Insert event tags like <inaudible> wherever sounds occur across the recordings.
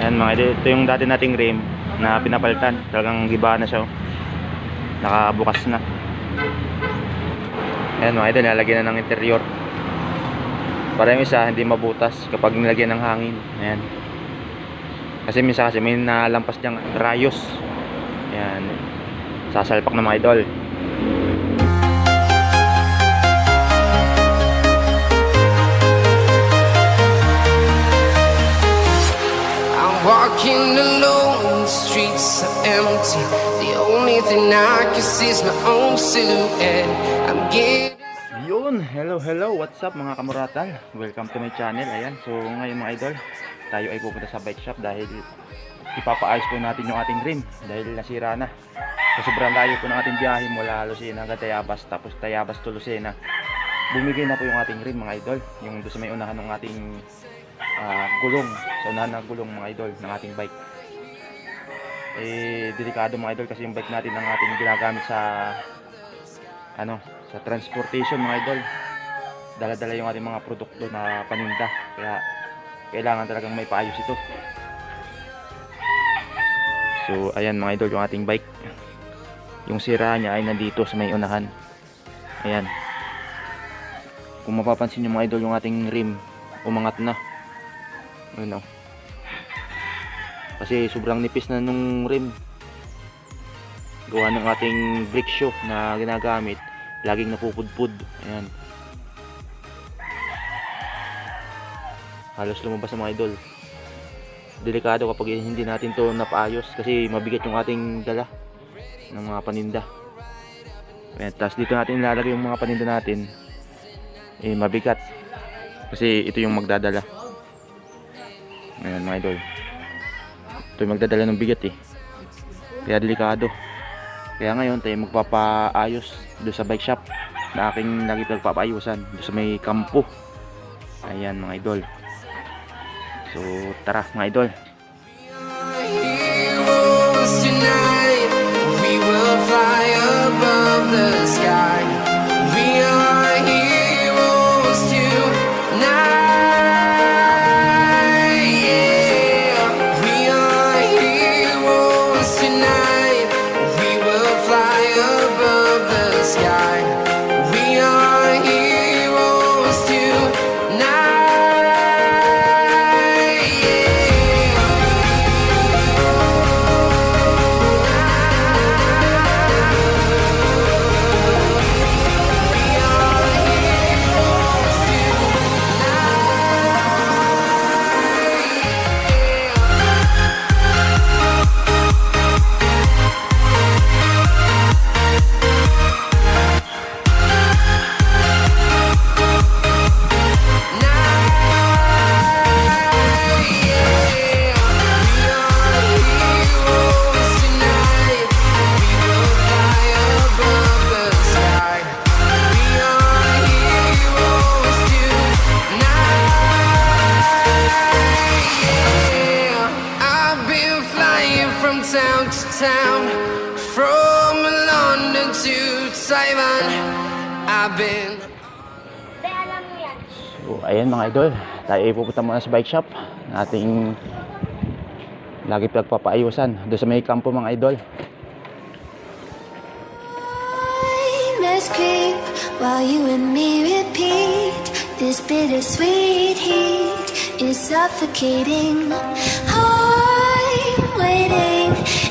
Ayan mga idol, ito yung dati nating rim na pinapalitan. Talagang giba na siya. oh. Nakabukas na. Ayan mga idol, nalagyan na ng interior. Para yung isa, hindi mabutas kapag nilagyan ng hangin. Ayan. Kasi minsan kasi may nalampas diyang rayos. Ayan. Sasalpak na mga idol. Walking alone, the streets are empty. The only thing I can see is my own silhouette. I'm getting. Yun, hello hello, what's up mga kamuratal? Welcome to my channel, ayan. So ngayon mga idol, tayo ay pupunta sa bike shop dahil ipapaayos po natin yung ating rim dahil nasira na. So sobrang layo po ng ating biyahe mula Lucena hanggang Tayabas tapos Tayabas to Lucena. Bumigay na po yung ating rim mga idol, yung doon sa may unahan ng ating ah, gulong, sa unahan ng gulong mga idol ng ating bike. Eh, delikado mga idol kasi yung bike natin ang ating ginagamit sa ano, sa transportation mga idol. Dala-dala yung ating mga produkto na paninda. Kaya kailangan talagang may paayos ito. So, ayan mga idol yung ating bike. Yung sira niya ay nandito sa may unahan. Ayan. Kung mapapansin nyo mga idol yung ating rim umangat na. Ano? Kasi sobrang nipis na nung rim. Gawa ng ating brake shoe na ginagamit laging napupudpud. Ayan. Halos lumabas ang mga idol. Delikado kapag hindi natin to napaayos kasi mabigat yung ating dala ng mga paninda. Ayan, tapos dito natin ilalagay yung mga paninda natin. Eh mabigat. Kasi ito yung magdadala ayan mga idol ito yung magdadala ng bigat eh kaya delikado kaya ngayon tayo magpapaayos doon sa bike shop na aking lagi pagpapaayusan doon sa may kampo. Ayan mga idol. So tara mga idol. Tonight, we will fly above the sky. Been. So ayan mga idol. Tayo ay pupunta muna sa bike shop. Ating lagi pagpapaayusan doon sa may kampo mga idol. While you and me repeat. This bittersweet heat is suffocating.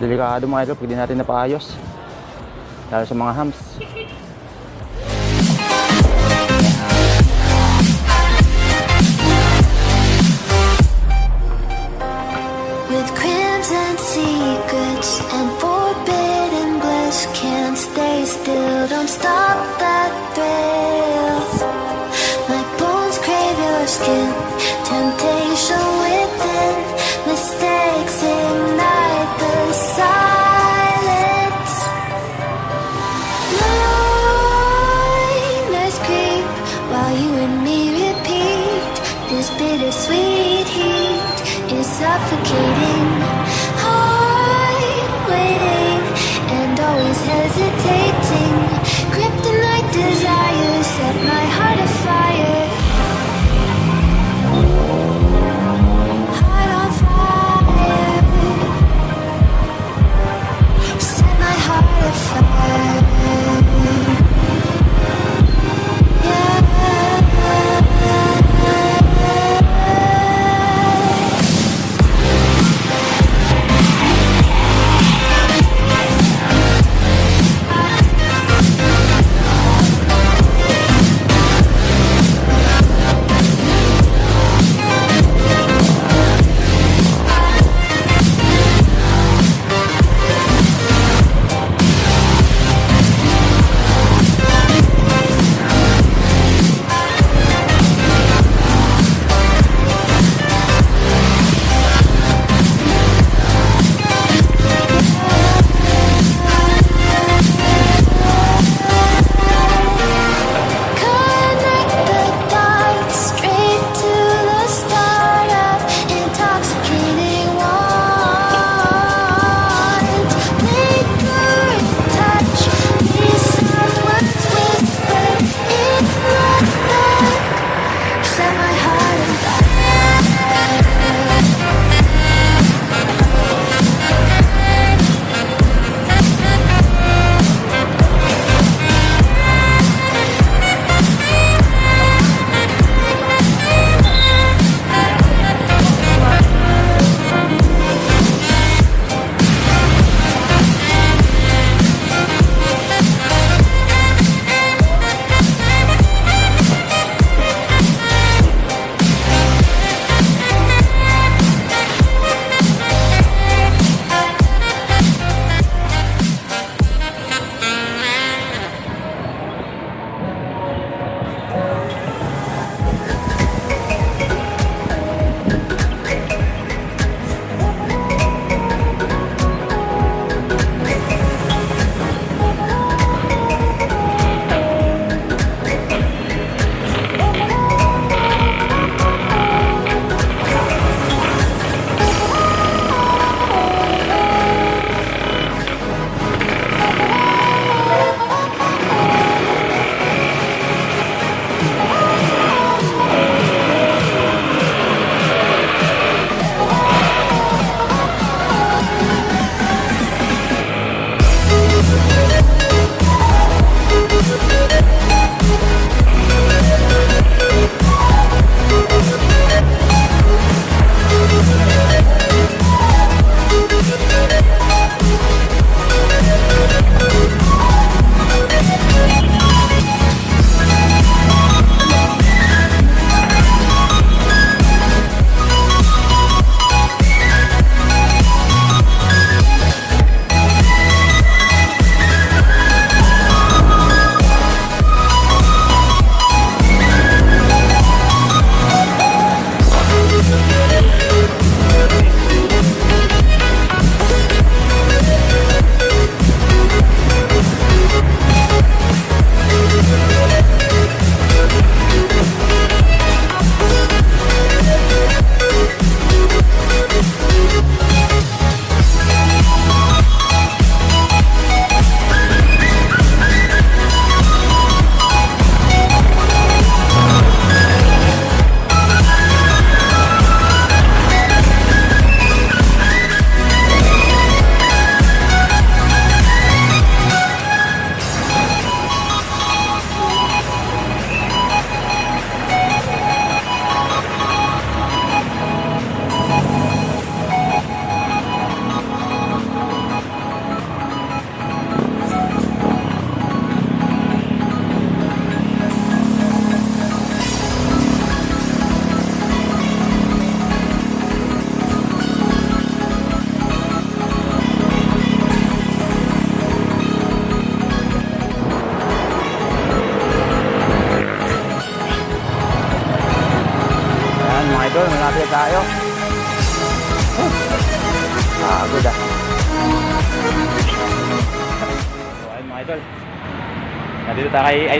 delikado mga idol pag di natin napaayos. Lalo sa mga hams. With crimes and secrets and forbidden bliss can't stay still, don't stop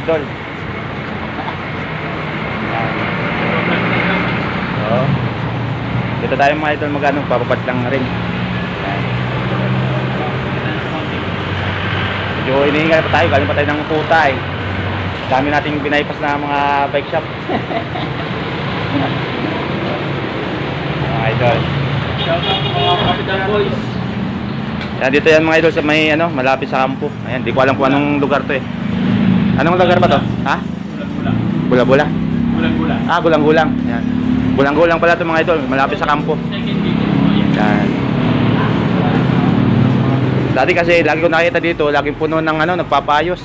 idol. So, dito tayo mga idol magano, papapad lang rin. Medyo inihingal pa tayo, galing pa tayo ng puta eh. Dami nating binaypas na mga bike shop. <laughs> mga idol. Yan, dito yan mga idol sa may ano, malapit sa kampo. Ayan, di ko alam kung anong lugar to eh. Anong lugar ba to? Ha? Bula-bula. Ah, gulang-gulang. Yan. Gulang-gulang pala to mga idol, malapit sa kampo. Yan. Dati kasi lagi ko nakita dito, laging puno ng ano, nagpapayos.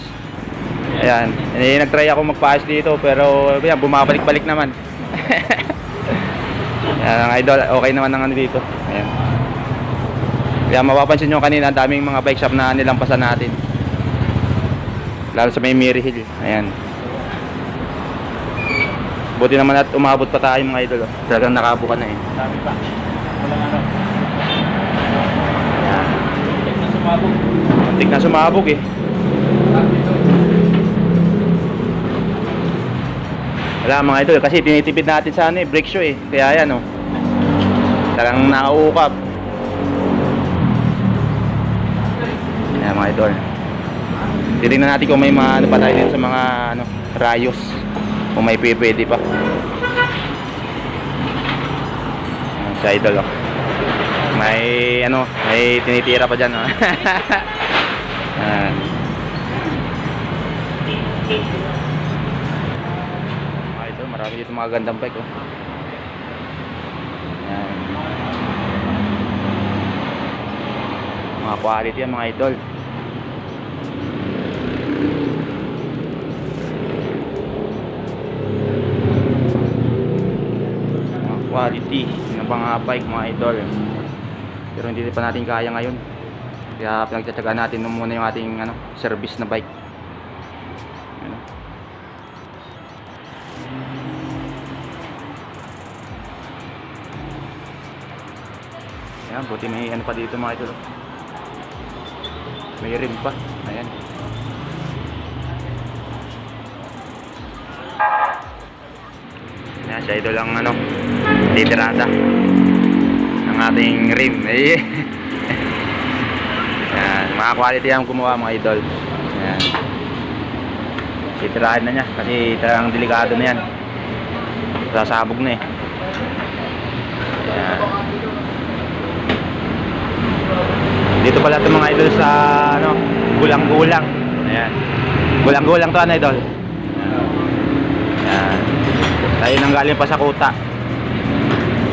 Ayan. Eh, nag-try ako magpaayos dito pero yan, bumabalik-balik naman. <laughs> Yan, ang idol, okay naman ang ano dito. Ayan. Kaya mapapansin nyo kanina, ang daming mga bike shop na nilampasan natin. Lalo sa may Miri Hill. Ayan. Buti naman at umabot pa tayo mga idol. Oh. Talagang nakabuka na eh. Dami pa. Walang ano. Na sumabog. Na sumabog eh. Wala mga idol, kasi tinitipid natin sa ano eh, brake shoe eh. Kaya yan oh. Talagang nauukap. Ayan mga idol. Titingnan natin kung may mga ano pa tayo dito sa mga ano, rayos. Kung may pwede pa. Sa idol oh. May ano, may tinitira pa dyan oh. <laughs> Mga idol, marami dito mga gandang bike oh. Ayan. Mga quality yan mga idol. Quality ng mga bike mga idol. Pero hindi pa natin kaya ngayon. Kaya pinagtsatsagaan natin nung muna yung ating ano, service na bike. Ano? Ayan, buti may ano pa dito mga idol. May rim pa. Ayan. Ayan, si idol ang ano, titirada ng ating rim. <laughs> Ayan, mga quality ang kumuha mga idol. Ayan. Titirahin na niya kasi talagang delikado na yan. Sasabog na eh. Ayan. Dito pala ito mga idol sa ano, gulang-gulang. Ayan. Gulang-gulang to ano idol. Tayo nang galing pa sa kuta.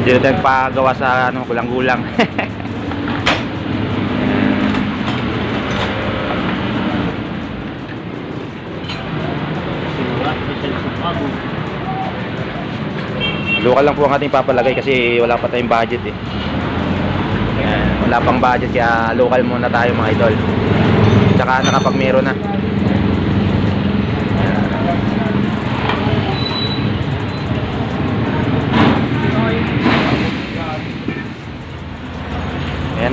Dito tayo nagpagawa sa ano, gulang-gulang. <laughs> Local lang po ang ating papalagay kasi wala pa tayong budget eh. Wala pang budget kaya local muna tayo mga idol. Tsaka nakapag meron na.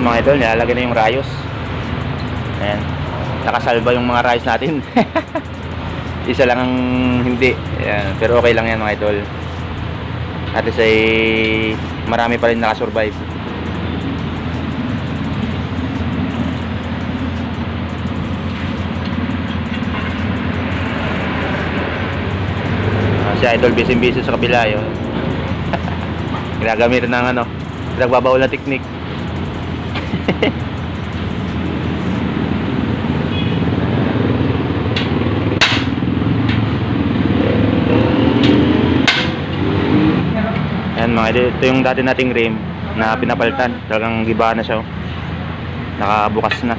Mga idol, nilalagay na yung rayos. Ayan. Nakasalba yung mga rayos natin. <laughs> Isa lang ang hindi. Ayan. Pero okay lang yan mga idol. At least ay marami pa rin nakasurvive. Ah, si Idol busy busy sa kabila yun. <laughs> Ginagamit ng ano, pinagbabawal na technique. <laughs> Ayan mga ito yung dati nating rim na pinapalitan. Talagang giba na siya. oh. Nakabukas na.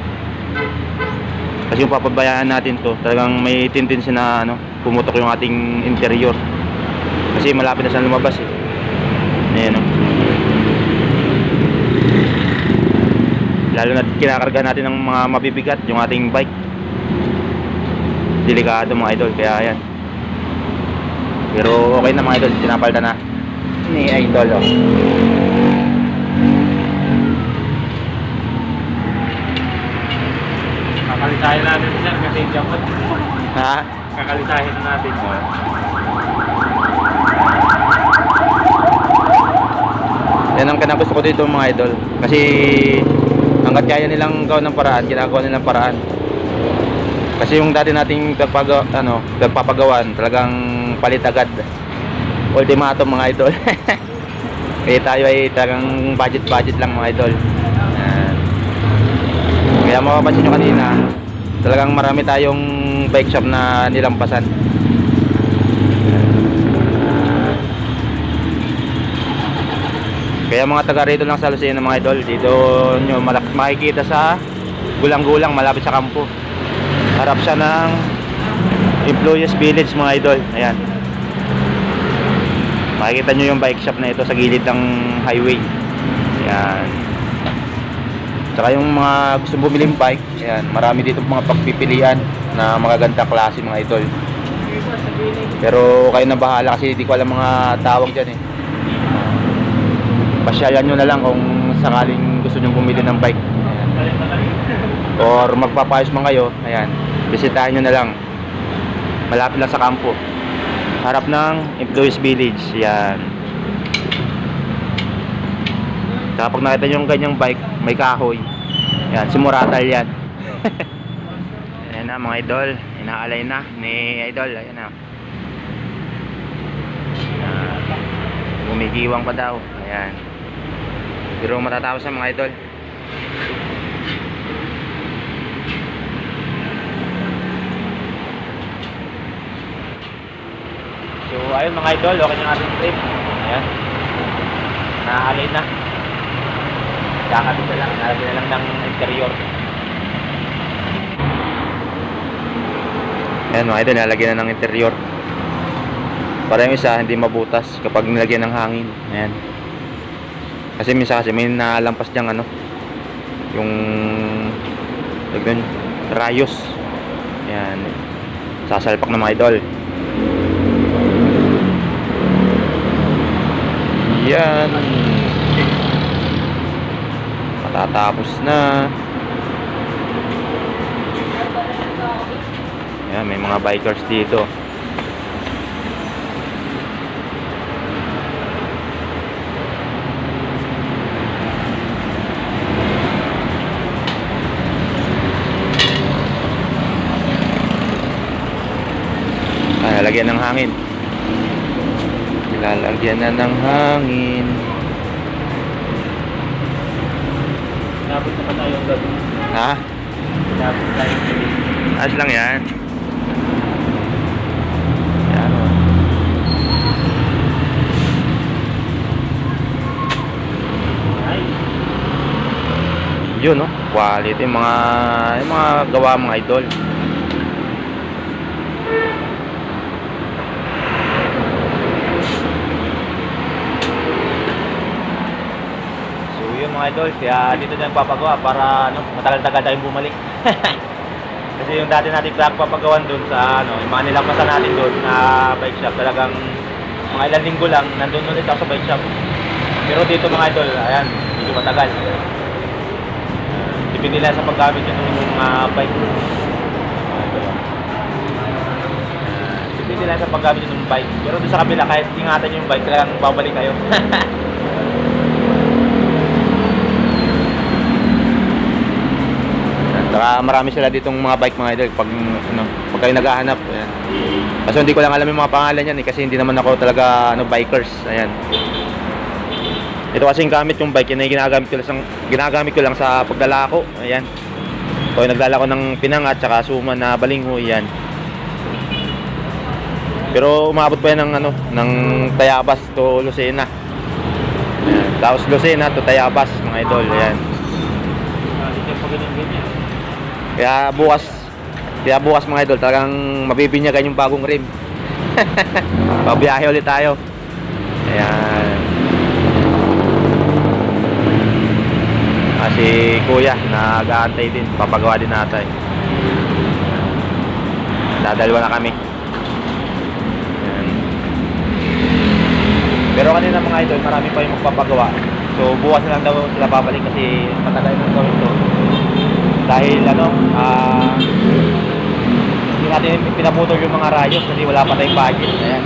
Kasi yung papabayaan natin to, talagang may tendency na ano, pumutok yung ating interior. Kasi malapit na siyang lumabas eh. Ayan oh. Lalo na kinakarga natin ng mga mabibigat yung ating bike. Delikado mga idol, kaya yan. Pero okay na mga idol, pinapalitan na. ni Idol. Oh. Kakalisahin natin sir kasi ako. Ha? Kakalisahin natin. Yan ang kanang gusto ko dito mga idol. Kasi hanggat kaya nilang gawin ng paraan, ginagawa nilang paraan. Kasi yung dati nating pagpag ano, pagpapagawan, talagang palit agad. Ultimatum mga idol. Kaya <laughs> tayo ay talagang budget-budget lang mga idol. Yan. Kaya mapapansin nyo kanina, talagang marami tayong bike shop na nilampasan. Kaya mga taga rito lang sa Lucena mga idol, dito nyo makikita sa gulang-gulang malapit sa kampo. Harap siya ng Employees Village mga idol. Ayan. Makikita nyo yung bike shop na ito sa gilid ng highway. Ayan. Tsaka yung mga gusto bumiling bike, ayan, marami dito mga pagpipilian na magagandang klase mga idol. Pero kayo na bahala kasi hindi ko alam mga tawag dyan eh pasyalan nyo na lang kung sakaling gusto nyo bumili ng bike. Or magpapayos man kayo ayan, bisitahin nyo na lang. Malapit lang sa kampo. Harap ng employees village yan kapag nakita nyo yung ganyang bike may kahoy. Yan, si Muratal yan. Ayan na mga idol. Inaalay na ni idol ayan na. Ayan. Gumigiwang pa daw. Ayan. Pero matatapos sa mga idol. So, ayun mga idol, okay na yung ating trip. Ayan. Naahalay na. Kakabit na lang, nalagyan na lang ng interior. Ayan mga idol, nalagyan na ng interior. Para yung isa hindi mabutas kapag nilagyan ng hangin. Ayan. Kasi minsan kasi may nalampas diyang ano yung yun, rayos. Ayan. Sasalpak ng mga idol. Yan. Matatapos na. Ayan, may mga bikers dito. Ah, lalagyan ng hangin. Lalagyan na ng hangin. Inabot na pa tayo ang gabi. Ha? Inabot tayo ang gabi. Ayos lang yan. Yan o. Yun no. Quality. Mga, yung mga gawa mga idol. So yun mga idol. Kaya dito na papagawa para ano, matagal-tagal tayong bumalik. <laughs> Kasi yung dati natin papagawan doon sa ano, yung mga nilampasan natin doon na bike shop, talagang mga ilang linggo lang, nandun ulit ako sa bike shop. Pero dito mga idol, ayan, medyo matagal. Depende lang sa paggamit nyo ng mga bike. Uh, depende lang sa paggamit nyo ng bike. Pero doon sa kabila, kahit ingatan yung bike, talagang babalik kayo. <laughs> Saka marami sila ditong mga bike mga idol pag ano, pag kayo naghahanap. Ayan. Kaso hindi ko lang alam yung mga pangalan yan eh, kasi hindi naman ako talaga ano bikers. Ayan. Ito kasi yung gamit yung bike yun ay ginagamit ko lang ginagamit ko lang sa pagdala ko. Ayan. Ito yung nagdala ko ng pinang at saka suma na balingho. Ayan. Pero umabot pa yan ng ano, ng Tayabas to Lucena. Ayan. Tapos Lucena to Tayabas mga idol. Ayan. ah. Kaya bukas, kaya bukas mga idol, talagang mabibinyagan yung bagong rim. <laughs> Pabiyahe ulit tayo. Ayan. Ah, si Kuya, nag-aantay din. Papagawa din natin. Dadalawa na kami. Ayan. Pero kanina mga idol, marami pa yung magpapagawa. So bukas na lang daw sila babalik kasi matagal na gawin to. Dahil ano, ah hindi natin pinaputol yung mga rayos kasi wala pa tayong budget. Ayan.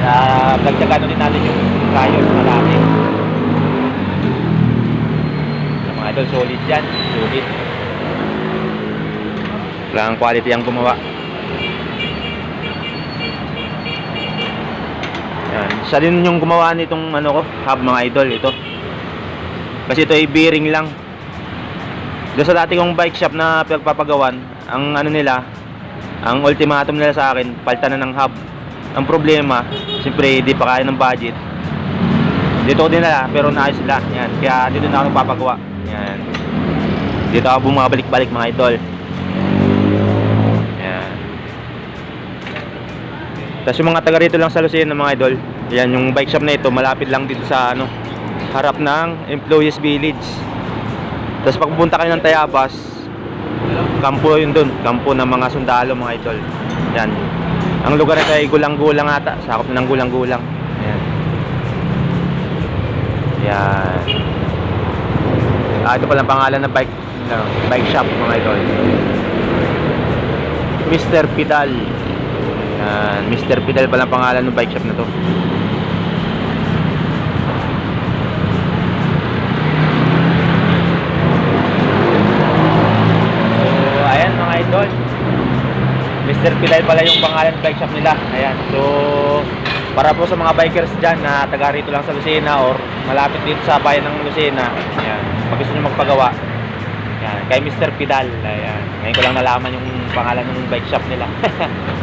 Uh, dagdagan ulit natin yung rayos dati. Yung mga idol, solid yan. Solid. Kailangan quality ang gumawa. Yan. Siya din yung gumawa nitong ano ko, hub mga idol ito. Kasi ito ay bearing lang. Doon sa dati kong bike shop na pagpapagawan, ang ano nila, ang ultimatum nila sa akin, palta na ng hub. Ang problema, siyempre hindi pa kaya ng budget. Dito ko dinala, pero naayos sila. Yan. Kaya dito na ako nagpapagawa. Yan. Dito ako bumabalik-balik mga idol. Yan. Tapos yung mga taga rito lang sa Lucena mga idol, yan yung bike shop na ito, malapit lang dito sa ano, harap ng Employees Village. Tapos pag kayo ng Tayabas, kampo yun dun, kampo ng mga sundalo mga idol. Yan. Ang lugar na ay gulang-gulang ata, sakop na ng gulang-gulang. Yan. Yan. Ah, ito pala ang pangalan ng bike, no, bike shop mga idol. Mr. Pidal. Yan, Mr. Pidal pala ang pangalan ng bike shop na to. Mr. Pidal pala yung pangalan ng bike shop nila. Ayan. So, para po sa mga bikers dyan na taga rito lang sa Lucena or malapit dito sa bayan ng Lucena. Ayan. Pag gusto nyo magpagawa. Ayan. Kay Mr. Pidal. Ayan. Ngayon ko lang nalaman yung pangalan ng bike shop nila.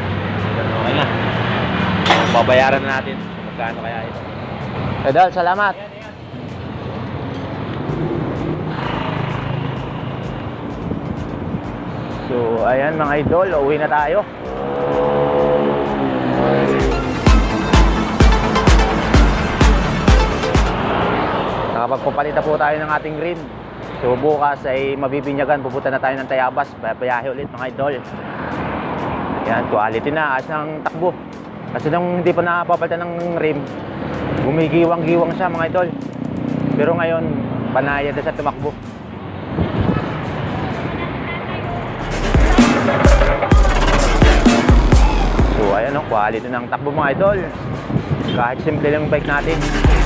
<laughs> okay na. Babayaran na natin magkano kaya ito. Pedal, salamat. So, ayan mga idol, uwi na tayo. Nakapagpapalit na po tayo ng ating rim. So bukas ay mabibinyagan, pupunta na tayo ng Tayabas, bayahe ulit mga idol. Yan, quality na, as ng takbo. Kasi nung hindi pa napapalitan ng rim, gumigiwang-giwang siya mga idol. Pero ngayon, panayad na sa tumakbo. Quality ng takbo mga idol. Kahit simple lang bike natin.